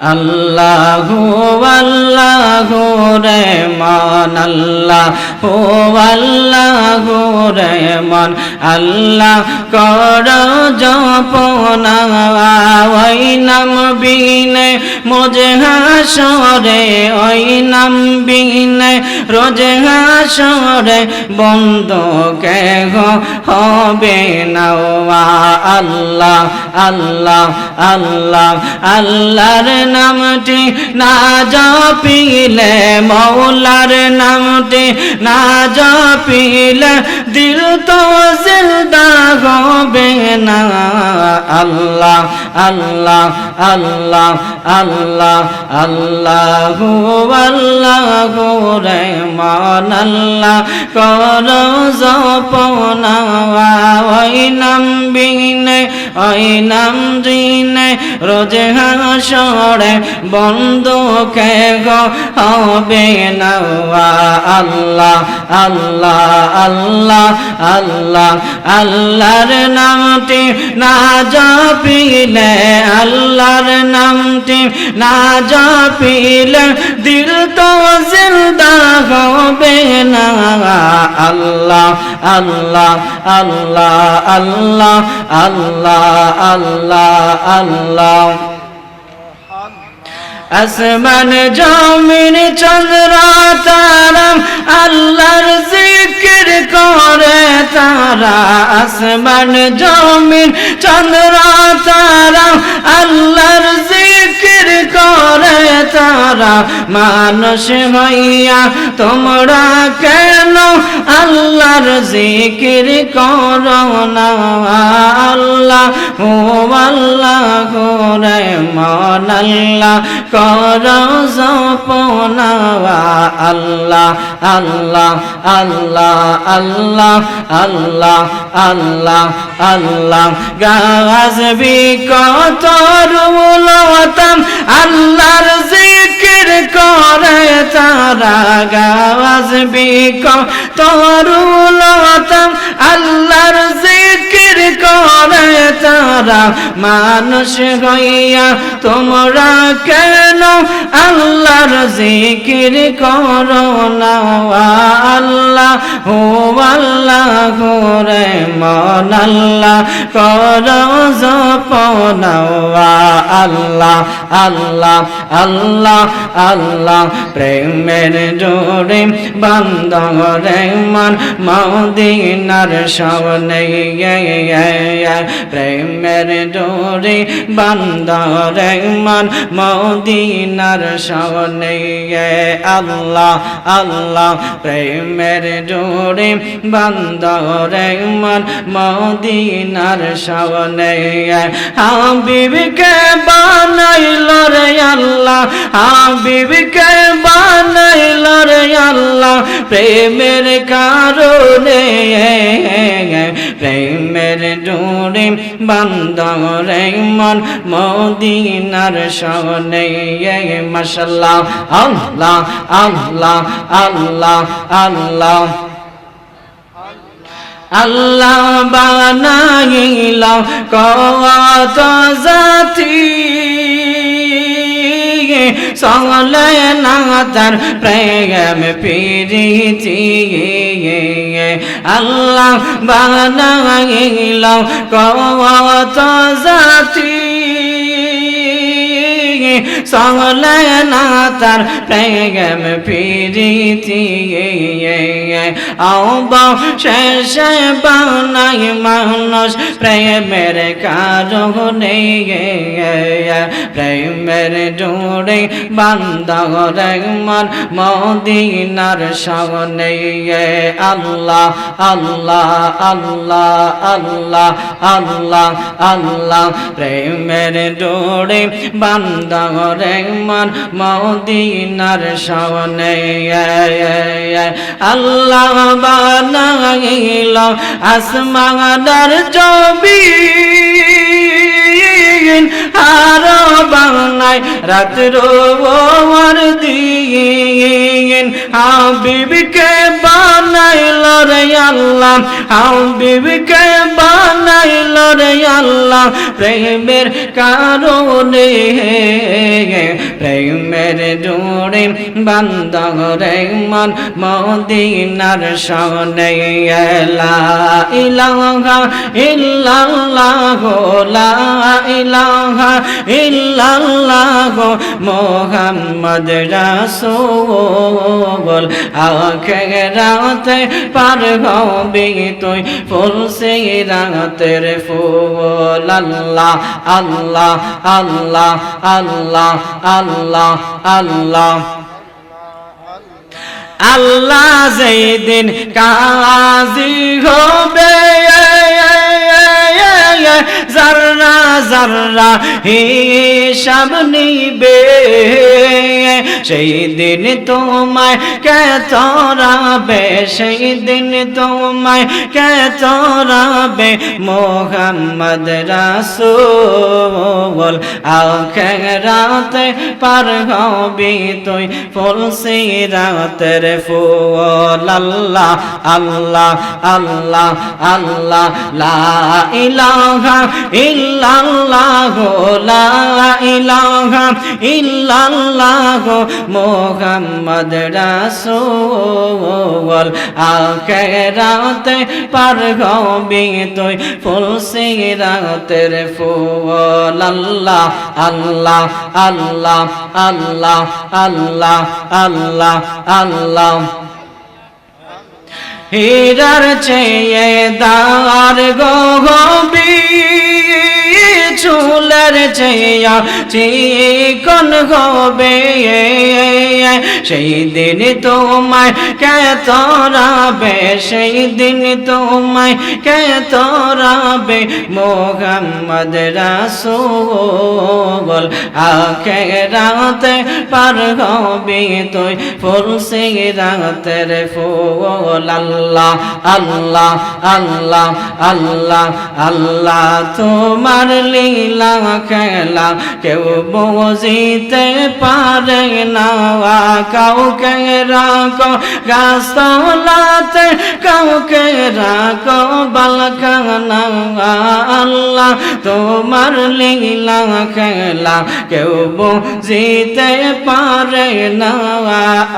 আল্লাহ আল্লাহ রে মন আল্লাহ ও আল্লাহ রে মন আল্লাহ কর জপনা, ওই নাম বিনে মোজে হাসরে, ওই নাম বিনে রোজে হাসরে, বন্ধ কে হবে না আল্লাহ আল্লাহ আল্লাহ, আল্লাহর নামটি না জপিলে, মৌলার নামটি না জপিলে দিল তো জিন্দা হবে না। আল্লাহ আল্লাহ আল্লাহ আল্লাহ আল্লাহ আল্লাহ রে মান আল্লাহ কর জপনা, ওই নাম বিনে ওই নাম দিনে রোজে হাসরে বন্ধ কে গো হবে না, আল্লাহ আল্লাহ আল্লাহ আল্লাহ, আল্লাহর নামটি না জপিলে, আল্লাহর নামটি না জপিলে, দিল তো জিন্দা হবে না, আল্লাহ আল্লাহ আল্লাহ আল্লাহ আল্লাহ আল্লাহ আল্লাহ। আসমান, জমিন, চন্দ্র তারা আল্লাহর জিকির করে তারা। আসমান, জমিন, চন্দ্র তারা আল্লাহর তারা মানুষ হইয়া, তোমরা কেন আল্লাহর জিকির করো না? আল্লাহ, ও আল্লাহ করে মন আল্লাহ কর জপনা, আল্লাহ আল্লাহ আল্লাহ আল্লাহ আল্লাহ আল্লাহ আল্লাহ। গাছ বিকত রুলতাম রাগাজ বিকম তোর লতাম আল্লাহর জিকির করে তারা। মানুষ হইয়া তোমরা কে আল্লাহর জিকির করো না আল্লাহ, ও আল্লাহ করে মন আল্লাহ, কর আল্লাহ আল্লাহ আল্লাহ আল্লাহ, প্রেমের জোরে বান্ধরে মন, মদিনার সামনে প্রেমের জোরে বান্ধরে মন মদিনার সামনে আল্লাহ আল্লাহ, প্রেমের জোরে বান্ধরে মন মদিনার সামনে হাবিবকে বানাইল রে আল্লাহ, হাবিবকে বানাইল রে আল্লাহ, প্রেমের কারণে প্রেমের জোরে বান্ধরে মন, মদিনার সনে মশাল্লাহ। আল্লাহ আল্লাহ আল্লাহ আল্লাহ। আল্লাহ বানাইল কত জাতি। সলে না তার প্রেম, পিরিতি। আল্লাহ বানাইল কত জাতি তার প্রেম পিরিতি আব শেষে বানাই মানুষ প্রেমের কারণে প্রেমের জোড়ে বান্ধরে মন মদিনার সনে আল্লাহ আল্লাহ আল্লাহ আল্লাহ আল্লাহ আল্লাহ। প্রেমের জোড়ে বান্ধ বান্দাগরে মন মদিনার সামনে। আল্লাহ বানাইল আসমানার ছবি আর বাংলায় রাত্র ওর দিন। হাবিবকে বানাইল রে আল্লাহ, হাবিবকে বানাইল রে আল্লাহ। প্রেমের কারণে, প্রেমের জোড়ে বান্দর রে মন মদিনার সনে লা ইলাহা ইল্লাল্লাহ ইলাহা ইল্লাল্লাহ মোহাম্মদ রাসূল। আখেরাতে পার হবি তুই ফুল সে রাতের ফুল। আল্লাহ আল্লাহ আল্লাহ আল্লাহ আল্লাহ আল্লাহ। আল্লাহ যেদিন কাজী হবে জাররা জাররা হিসাব নিবে সেই দিন তোমায় কে তরাবে সেই দিন তোমায় কে তরাবে মোহাম্মদ রাসূল। আখেরাতে পার হবি তুই ফুল সিরাতের ফুল। আল্লাহ আল্লাহ আল্লাহ আল্লাহ, লা ইলাহা ইল্লাল্লাহ লা ইলাহা ইল্লাল্লাহ মোহাম্মদ পার হবি তুই, ফুল সিরাতের ফুল। আল্লাহ আল্লাহ আল্লাহ আল্লাহ আল্লাহ আল্লাহ আল্লাহ। হীরার চেয়ে দার له চুলের চেয়া, চিকন হবে। সেই দিন তোমায় কে তরাবে সেই দিন তোমায় কে তরাবে মোহাম্মদ রাসূল। আখেরাতে পার হবি তুই ফুল সিরাতের ফুল। আল্লাহ আল্লাহ আল্লাহ আল্লাহ আল্লাহ, তোমার লীলা খেলা কেউ বুঝিতে পারে না। কাউকে রাখো গাছতলাতে কাউকে রাখো বালখানা। আল্লাহ তোমার লীলা খেলা কেউ বুঝিতে পারে না।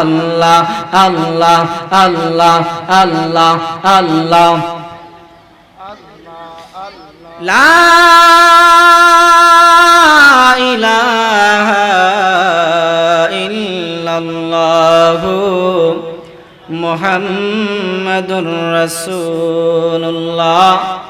আল্লাহ আল্লাহ আল্লাহ আল্লাহ আল্লাহ। লা ইলাহা ইল্লাল্লাহু মুহাম্মাদুর রাসূলুল্লাহ।